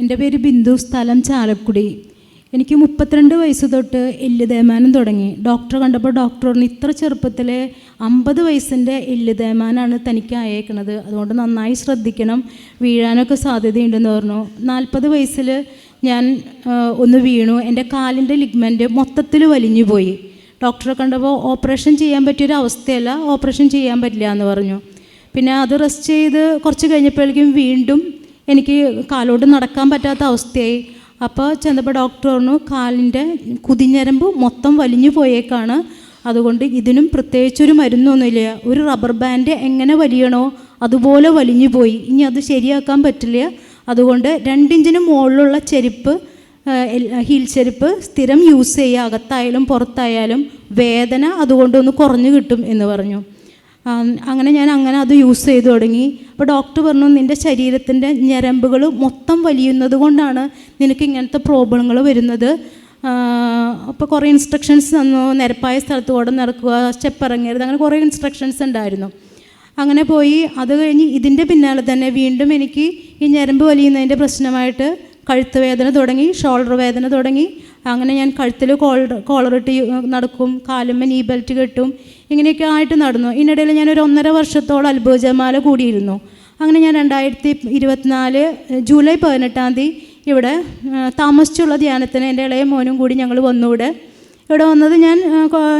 എന്റെ പേര് ബിന്ദു സ്ഥലം ചാലക്കുടി. എനിക്ക് മുപ്പത്തിരണ്ട് വയസ്സ് തൊട്ട് എല്ല് തേയ്മാനം തുടങ്ങി. ഡോക്ടറെ കണ്ടപ്പോൾ ഡോക്ടർ പറഞ്ഞു ഇത്ര ചെറുപ്പത്തിൽ അമ്പത് വയസ്സിന്റെ എല്ല് തേയ്മാനാണ് തനിക്ക് അയക്കണത് അതുകൊണ്ട് നന്നായി ശ്രദ്ധിക്കണം വീഴാനൊക്കെ സാധ്യതയുണ്ടെന്ന് പറഞ്ഞു. നാൽപ്പത് വയസ്സിൽ ഞാൻ ഒന്ന് വീണു. എന്റെ കാലിന്റെ ലിഗ്മെന്റ് മൊത്തത്തിൽ വലിഞ്ഞു പോയി. ഡോക്ടറെ കണ്ടപ്പോൾ ഓപ്പറേഷൻ ചെയ്യാൻ പറ്റിയൊരു അവസ്ഥയല്ല ഓപ്പറേഷൻ ചെയ്യാൻ പറ്റില്ല എന്ന് പറഞ്ഞു. പിന്നെ അത് റെസ്റ്റ് ചെയ്ത് കുറച്ച് കഴിഞ്ഞപ്പോഴേക്കും വീണ്ടും എനിക്ക് കാലോട്ട് നടക്കാൻ പറ്റാത്ത അവസ്ഥയായി. അപ്പോൾ ചെന്നപ്പോൾ ഡോക്ടർ പറഞ്ഞു കാലിന്റെ കുതിഞ്ഞരമ്പ് മൊത്തം വലിഞ്ഞു പോയേക്കാണ്. അതുകൊണ്ട് ഇതിനും പ്രത്യേകിച്ചൊരു മരുന്നൊന്നുമില്ല. ഒരു റബ്ബർ ബാൻഡ് എങ്ങനെ വലിയണോ അതുപോലെ വലിഞ്ഞു പോയി. ഇനി അത് ശരിയാക്കാൻ പറ്റില്ല. അതുകൊണ്ട് രണ്ടിഞ്ചിന് മുകളിലുള്ള ചെരുപ്പ് ഹീൽ ചെരുപ്പ് സ്ഥിരം യൂസ് ചെയ്യുക അകത്തായാലും പുറത്തായാലും വേദന അതുകൊണ്ടൊന്ന് കുറഞ്ഞു കിട്ടും എന്ന് പറഞ്ഞു. അങ്ങനെ ഞാൻ അങ്ങനെ അത് യൂസ് ചെയ്തു തുടങ്ങി. അപ്പോൾ ഡോക്ടർ പറഞ്ഞു നിന്റെ ശരീരത്തിന്റെ ഞരമ്പുകൾ മൊത്തം വലിയുന്നത് കൊണ്ടാണ് നിനക്ക് ഇങ്ങനത്തെ പ്രോബ്ലങ്ങൾ വരുന്നത്. അപ്പോൾ കുറേ ഇൻസ്ട്രക്ഷൻസ് തന്നു. നിരപ്പായ സ്ഥലത്ത് കൂടെ നടക്കുക സ്റ്റെപ്പ് ഇറങ്ങരുത് അങ്ങനെ കുറേ ഇൻസ്ട്രക്ഷൻസ് ഉണ്ടായിരുന്നു. അങ്ങനെ പോയി. അത് കഴിഞ്ഞ് ഇതിന്റെ പിന്നാലെ തന്നെ വീണ്ടും എനിക്ക് ഈ ഞരമ്പ് വലിയുന്നതിന്റെ പ്രശ്നമായിട്ട് കഴുത്ത് വേദന തുടങ്ങി ഷോൾഡർ വേദന തുടങ്ങി. അങ്ങനെ ഞാൻ കഴുത്തിൽ കോളർ കോളറിട്ട് നടക്കും. കാലുമ്മ നീ ബെൽറ്റ് കെട്ടും. ഇങ്ങനെയൊക്കെ ആയിട്ട് നടന്നു. ഇതിനിടയിൽ ഞാൻ ഒരു ഒന്നര വർഷത്തോളം അത്ഭുതമാല കൂടിയിരുന്നു. അങ്ങനെ ഞാൻ രണ്ടായിരത്തി ഇരുപത്തിനാല് ജൂലൈ പതിനെട്ടാം തീയതി ഇവിടെ താമസിച്ചുള്ള ധ്യാനത്തിന് എന്റെ ഇളയ മോനും കൂടി ഞങ്ങൾ വന്നു ഇവിടെ. ഇവിടെ വന്നത് ഞാൻ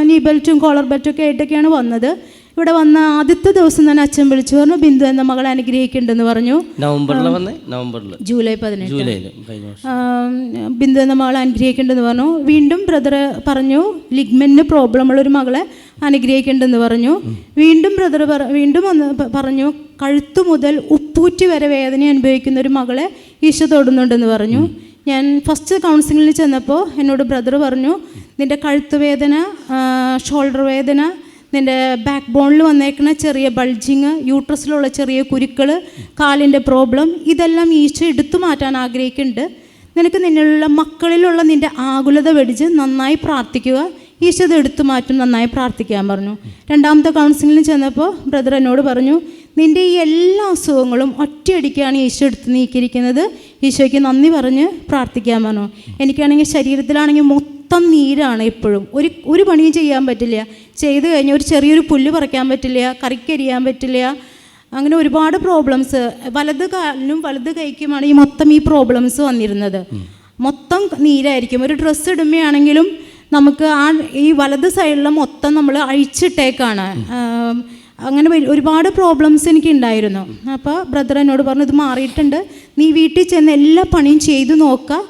നീ ബെൽറ്റും കോളർ ബെൽറ്റും ഒക്കെ ആയിട്ടൊക്കെയാണ് വന്നത്. ഇവിടെ വന്ന ആദ്യത്തെ ദിവസം തന്നെ അച്ഛൻ വിളിച്ചു പറഞ്ഞു ബിന്ദു എന്ന മകളെ അനുഗ്രഹിക്കുന്നുണ്ടെന്ന് പറഞ്ഞു. നവംബറിൽ വന്നേ നവംബറിൽ ജൂലൈ പതിനെട്ട്. ജൂലൈയിൽ ബിന്ദു എന്ന മകളെ അനുഗ്രഹിക്കേണ്ടെന്ന് പറഞ്ഞു. വീണ്ടും ബ്രദർ പറഞ്ഞു ലിഗ്മെന്റിന് പ്രോബ്ലം ഉള്ള ഒരു മകളെ അനുഗ്രഹിക്കേണ്ടെന്ന് പറഞ്ഞു. വീണ്ടും ബ്രദർ വീണ്ടും ഒന്ന് പറഞ്ഞു കഴുത്തു മുതൽ ഉപ്പൂറ്റി വരെ വേദന അനുഭവിക്കുന്ന ഒരു മകളെ ഈശോ തൊടുന്നുണ്ടെന്ന് പറഞ്ഞു. ഞാൻ ഫസ്റ്റ് കൗൺസിലിങ്ങിൽ ചെന്നപ്പോൾ എന്നോട് ബ്രദർ പറഞ്ഞു നിന്റെ കഴുത്ത് വേദന ഷോൾഡർ വേദന നിന്റെ ബാക്ക് ബോണിൽ വന്നേക്കുന്ന ചെറിയ ബൾജിങ് യൂട്രസിലുള്ള ചെറിയ കുരുക്കൾ കാലിന്റെ പ്രോബ്ലം ഇതെല്ലാം ഈശോ എടുത്തു മാറ്റാൻ ആഗ്രഹിക്കുന്നുണ്ട്. നിനക്ക് നിന്നുള്ള മക്കളിലുള്ള നിന്റെ ആകുലത വെടിച്ച് നന്നായി പ്രാർത്ഥിക്കുക. ഈശോ ഇത് എടുത്തു മാറ്റും നന്നായി പ്രാർത്ഥിക്കാൻ പറഞ്ഞു. രണ്ടാമത്തെ കൗൺസിലിംഗിൽ ചെന്നപ്പോൾ ബ്രദർ എന്നോട് പറഞ്ഞു നിന്റെ ഈ എല്ലാ അസുഖങ്ങളും ഒറ്റയടിക്കാണ് ഈശോ എടുത്ത് നീക്കിയിരിക്കുന്നത്. ഈശോയ്ക്ക് നന്ദി പറഞ്ഞ് പ്രാർത്ഥിക്കാൻ പറഞ്ഞു. എനിക്കാണെങ്കിൽ ശരീരത്തിലാണെങ്കിൽ മൊത്തം നീരാണ് എപ്പോഴും. ഒരു ഒരു പണിയും ചെയ്യാൻ പറ്റില്ല. ചെയ്ത് കഴിഞ്ഞാൽ ഒരു ചെറിയൊരു പുല്ല് പറിക്കാൻ പറ്റില്ല കറിക്കരിയാൻ പറ്റില്ല. അങ്ങനെ ഒരുപാട് പ്രോബ്ലംസ് വലത് കാലിനും വലത് കൈക്കുമാണ് ഈ മൊത്തം ഈ പ്രോബ്ലംസ് വന്നിരുന്നത്. മൊത്തം നീരായിരിക്കും. ഒരു ഡ്രസ്സ് ഇടുമ്പോഴാണെങ്കിലും നമുക്ക് ആ ഈ വലത് സൈഡിലെ മൊത്തം നമ്മൾ അഴിച്ചിട്ടേക്കാണ്. അങ്ങനെ ഒരുപാട് പ്രോബ്ലംസ് എനിക്ക് ഉണ്ടായിരുന്നു അപ്പോൾ ബ്രദർ എന്നോട് പറഞ്ഞു ഇത് മാറിയിട്ടുണ്ട്. നീ വീട്ടിൽ ചെന്ന് എല്ലാ പണിയും ചെയ്തു നോക്കുക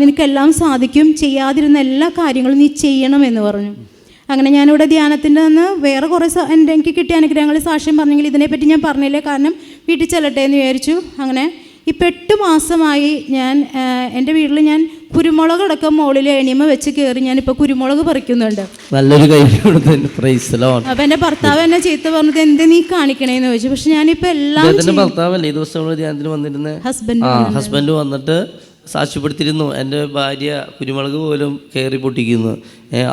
നിനക്കെല്ലാം സാധിക്കും. ചെയ്യാതിരുന്ന എല്ലാ കാര്യങ്ങളും നീ ചെയ്യണമെന്ന് പറഞ്ഞു. അങ്ങനെ ഞാനിവിടെ ധ്യാനത്തിന്റെ നിന്ന് വേറെ കുറേ എന്റെ എനിക്ക് കിട്ടിയ അനുഗ്രഹങ്ങൾ സാക്ഷ്യം പറഞ്ഞെങ്കിൽ ഇതിനെപ്പറ്റി ഞാൻ പറഞ്ഞില്ല. കാരണം വീട്ടിൽ ചെല്ലട്ടെ എന്ന് വിചാരിച്ചു. അങ്ങനെ ഇപ്പം എട്ട് മാസമായി ഞാൻ എന്റെ വീട്ടിൽ ഞാൻ കുരുമുളക് അടക്കം മുകളിൽ എണിയമ്മ വെച്ച് കയറി ഞാനിപ്പോൾ കുരുമുളക് പറിക്കുന്നുണ്ട്. നല്ലൊരു അപ്പോൾ അപ്പം എന്റെ ഭർത്താവ് എന്നെ ചീത്ത പറഞ്ഞത് എന്ത് നീ കാണിക്കണേന്ന്? ചോദിച്ചു. പക്ഷെ ഞാനിപ്പോൾ എല്ലാം ഭർത്താവല്ലേ? ഈ ദിവസം ഹസ്ബൻഡ് ഹസ്ബൻഡ് വന്നിട്ട് സാക്ഷ്യപ്പെടുത്തിയിരുന്നു. എന്റെ ഭാര്യ കുരുമുളക് പോലും കയറി പൊട്ടിക്കുന്നു.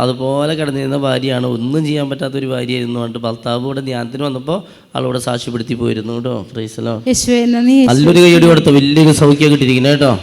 അതുപോലെ കിടന്നിരുന്ന ഭാര്യയാണ്. ഒന്നും ചെയ്യാൻ പറ്റാത്തൊരു ഭാര്യയായിരുന്നു. പറഞ്ഞിട്ട് ഭർത്താവ് ഇവിടെ ധ്യാനത്തിന് വന്നപ്പോൾ ആളിവിടെ സാക്ഷ്യപ്പെടുത്തി പോയിരുന്നു കേട്ടോ. പ്രൈസലോ നന്ദി നല്ലൊരു കൈയോട് കൊടുത്തു വലിയൊരു സൗഖ്യം കിട്ടിയിരിക്കുന്നു കേട്ടോ.